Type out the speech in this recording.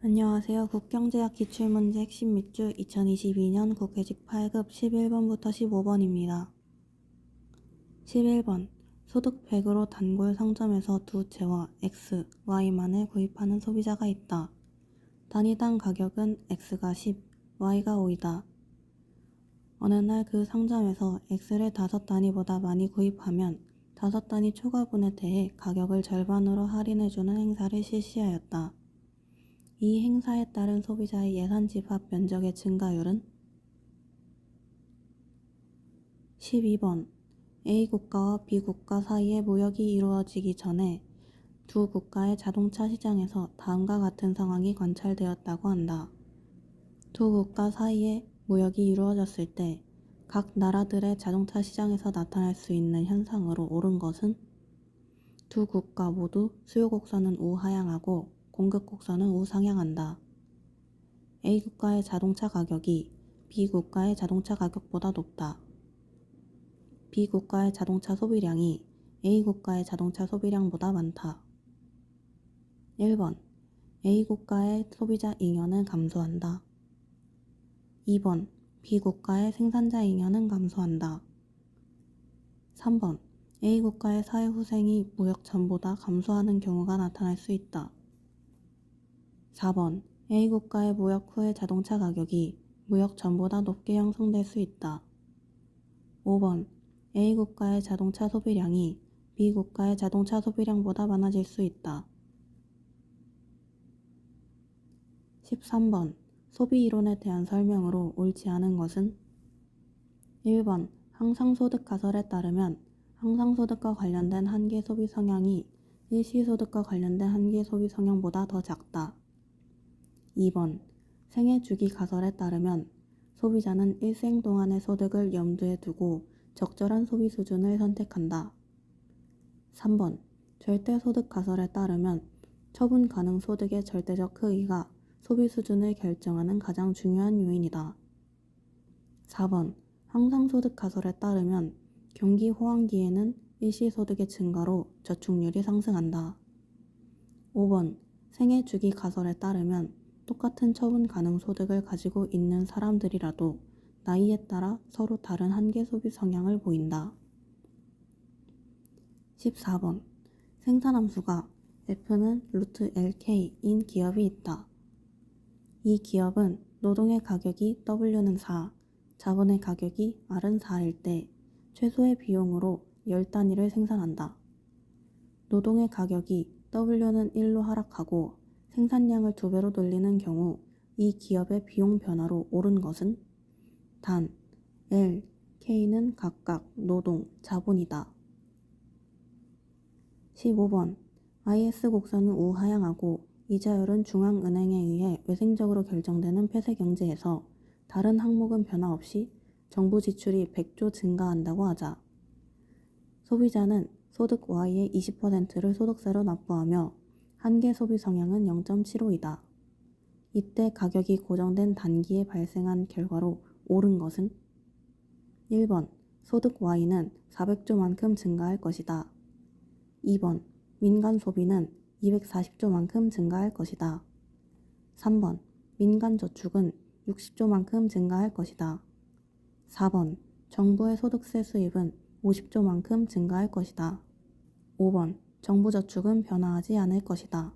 안녕하세요. 국경제약 기출문제 핵심 밑줄 2022년 국회직 8급 11번부터 15번입니다. 11번 소득 100으로 단골 상점에서 두 채와 X, Y만을 구입하는 소비자가 있다. 단위당 가격은 X가 10, Y가 5이다. 어느 날 그 상점에서 X를 다섯 단위보다 많이 구입하면 다섯 단위 초과분에 대해 가격을 절반으로 할인해주는 행사를 실시하였다. 이 행사에 따른 소비자의 예산 집합 면적의 증가율은? 12번. A 국가와 B 국가 사이의 무역이 이루어지기 전에 두 국가의 자동차 시장에서 다음과 같은 상황이 관찰되었다고 한다. 두 국가 사이에 무역이 이루어졌을 때 각 나라들의 자동차 시장에서 나타날 수 있는 현상으로 옳은 것은? 두 국가 모두 수요 곡선은 우하향하고 공급 곡선은 우상향한다. A 국가의 자동차 가격이 B 국가의 자동차 가격보다 높다. B 국가의 자동차 소비량이 A 국가의 자동차 소비량보다 많다. 1번 A 국가의 소비자 잉여는 감소한다. 2번 B 국가의 생산자 잉여는 감소한다. 3번 A 국가의 사회후생이 무역 전보다 감소하는 경우가 나타날 수 있다. 4번 A 국가의 무역 후의 자동차 가격이 무역 전보다 높게 형성될 수 있다. 5번 A 국가의 자동차 소비량이 B 국가의 자동차 소비량보다 많아질 수 있다. 13번 소비 이론에 대한 설명으로 옳지 않은 것은 1번 항상소득 가설에 따르면 항상소득과 관련된 한계 소비 성향이 일시소득과 관련된 한계 소비 성향보다 더 작다. 2번 생애 주기 가설에 따르면 소비자는 일생 동안의 소득을 염두에 두고 적절한 소비 수준을 선택한다. 3번 절대 소득 가설에 따르면 처분 가능 소득의 절대적 크기가 소비 수준을 결정하는 가장 중요한 요인이다. 4번 항상 소득 가설에 따르면 경기 호황기에는 일시 소득의 증가로 저축률이 상승한다. 5번 생애 주기 가설에 따르면 똑같은 처분 가능 소득을 가지고 있는 사람들이라도 나이에 따라 서로 다른 한계 소비 성향을 보인다. 14번 생산함수가 F는 루트 LK인 기업이 있다. 이 기업은 노동의 가격이 W는 4, 자본의 가격이 R은 4일 때 최소의 비용으로 10단위를 생산한다. 노동의 가격이 W는 1로 하락하고 생산량을 두 배로 돌리는 경우 이 기업의 비용 변화로 오른 것은 단 L, K는 각각 노동, 자본이다. 15번 IS 곡선은 우하향하고 이자율은 중앙은행에 의해 외생적으로 결정되는 폐쇄 경제에서 다른 항목은 변화 없이 정부 지출이 100조 증가한다고 하자. 소비자는 소득 Y의 20%를 소득세로 납부하며 한계 소비 성향은 0.75이다. 이때 가격이 고정된 단기에 발생한 결과로 옳은 것은 1번 소득 Y는 400조만큼 증가할 것이다. 2번 민간 소비는 240조만큼 증가할 것이다. 3번 민간 저축은 60조만큼 증가할 것이다. 4번 정부의 소득세 수입은 50조만큼 증가할 것이다. 5번 정부 저축은 변화하지 않을 것이다.